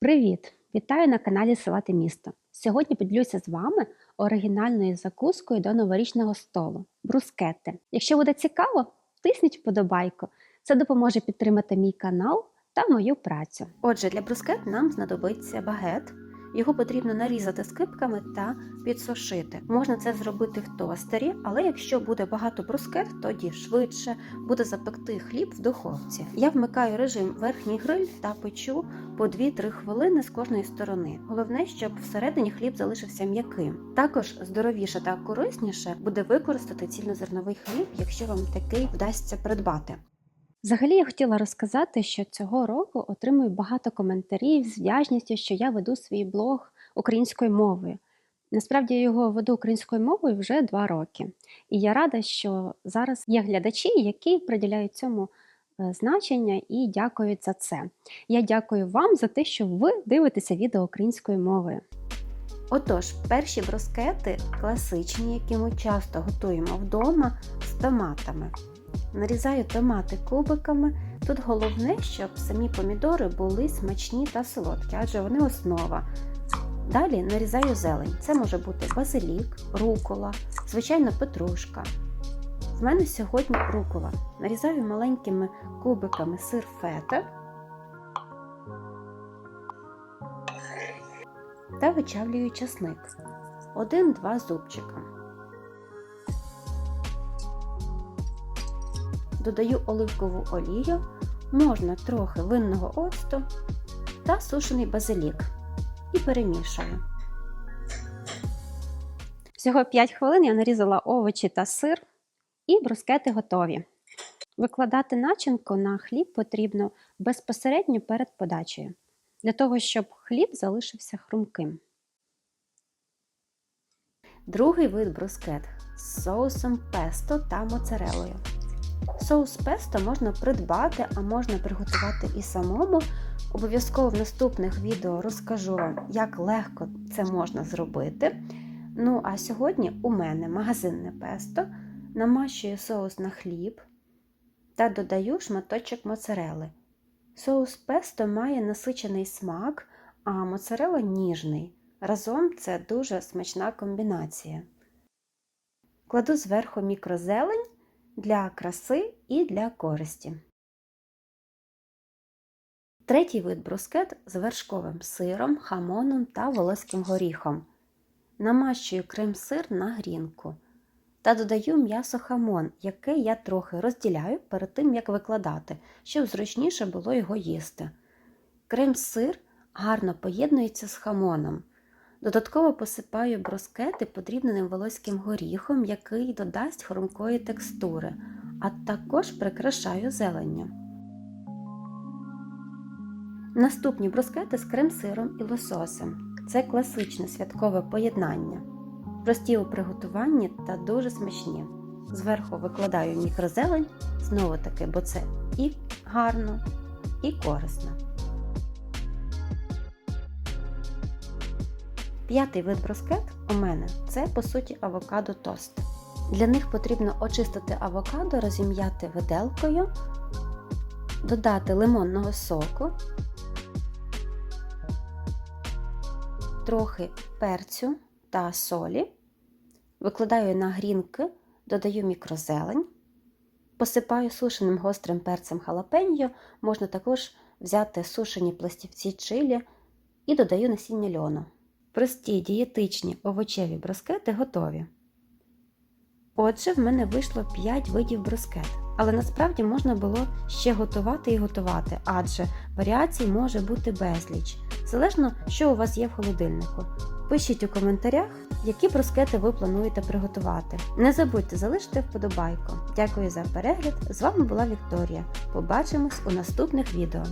Привіт! Вітаю на каналі Салати Місто. Сьогодні поділюся з вами оригінальною закускою до новорічного столу брускети. Якщо буде цікаво, тисніть вподобайку. Це допоможе підтримати мій канал та мою працю. Отже, для брускет нам знадобиться багет. Його потрібно нарізати скибками та підсушити. Можна це зробити в тостері, але якщо буде багато брускет, тоді швидше буде запекти хліб в духовці. Я вмикаю режим верхній гриль та печу по 2-3 хвилини з кожної сторони. Головне, щоб всередині хліб залишився м'яким. Також здоровіше та корисніше буде використати цільнозерновий хліб, якщо вам такий вдасться придбати. Взагалі я хотіла розказати, що цього року отримую багато коментарів з вдячністю, що я веду свій блог українською мовою. Насправді я його веду українською мовою вже два роки. І я рада, що зараз є глядачі, які приділяють цьому е, значення і дякують за це. Я дякую вам за те, що ви дивитеся відео українською мовою. Отож, перші броскети класичні, які ми часто готуємо вдома з томатами. Нарізаю томати кубиками. Тут головне, щоб самі помідори були смачні та солодкі, адже вони основа. Далі нарізаю зелень. Це може бути базилік, рукола, звичайно, петрушка. В мене сьогодні рукола. Нарізаю маленькими кубиками сир фета та вичавлюю часник. Один-два зубчика. Додаю оливкову олію, можна трохи винного оцту та сушений базилік і перемішую. Всього 5 хвилин я нарізала овочі та сир, і брускети готові. Викладати начинку на хліб потрібно безпосередньо перед подачею, для того, щоб хліб залишився хрумким. Другий вид брускет з соусом песто та моцарелою. Соус песто можна придбати, а можна приготувати і самому. Обов'язково в наступних відео розкажу вам, як легко це можна зробити. Ну, а сьогодні у мене магазинне песто, намащую соус на хліб та додаю шматочок моцарели. Соус песто має насичений смак, а моцарела ніжний. Разом це дуже смачна комбінація. Кладу зверху мікрозелень для краси і для користі. Третій вид брускет з вершковим сиром, хамоном та волоським горіхом. Намащую крем-сир на грінку та додаю м'ясо хамон, яке я трохи розділяю перед тим, як викладати, щоб зручніше було його їсти. Крем-сир гарно поєднується з хамоном. Додатково посипаю брускети подрібненим волоським горіхом, який додасть хрумкої текстури, а також прикрашаю зеленню. Наступні брускети з крем-сиром і лососем. Це класичне святкове поєднання. Прості у приготуванні та дуже смачні. Зверху викладаю мікрозелень, знову таки, бо це і гарно, і корисно. П'ятий вид брускет у мене це по суті авокадо тост. Для них потрібно очистити авокадо, розім'яти виделкою, додати лимонного соку, трохи перцю та солі, викладаю на грінки, додаю мікрозелень, посипаю сушеним гострим перцем халапеньо, можна також взяти сушені пластівці чилі і додаю насіння льону. Прості дієтичні овочеві брускети готові. Отже, в мене вийшло 5 видів брускет, але насправді можна було ще готувати і готувати, адже варіацій може бути безліч, залежно, що у вас є в холодильнику. Пишіть у коментарях, які брускети ви плануєте приготувати. Не забудьте залишити вподобайку. Дякую за перегляд! З вами була Вікторія. Побачимось у наступних відео.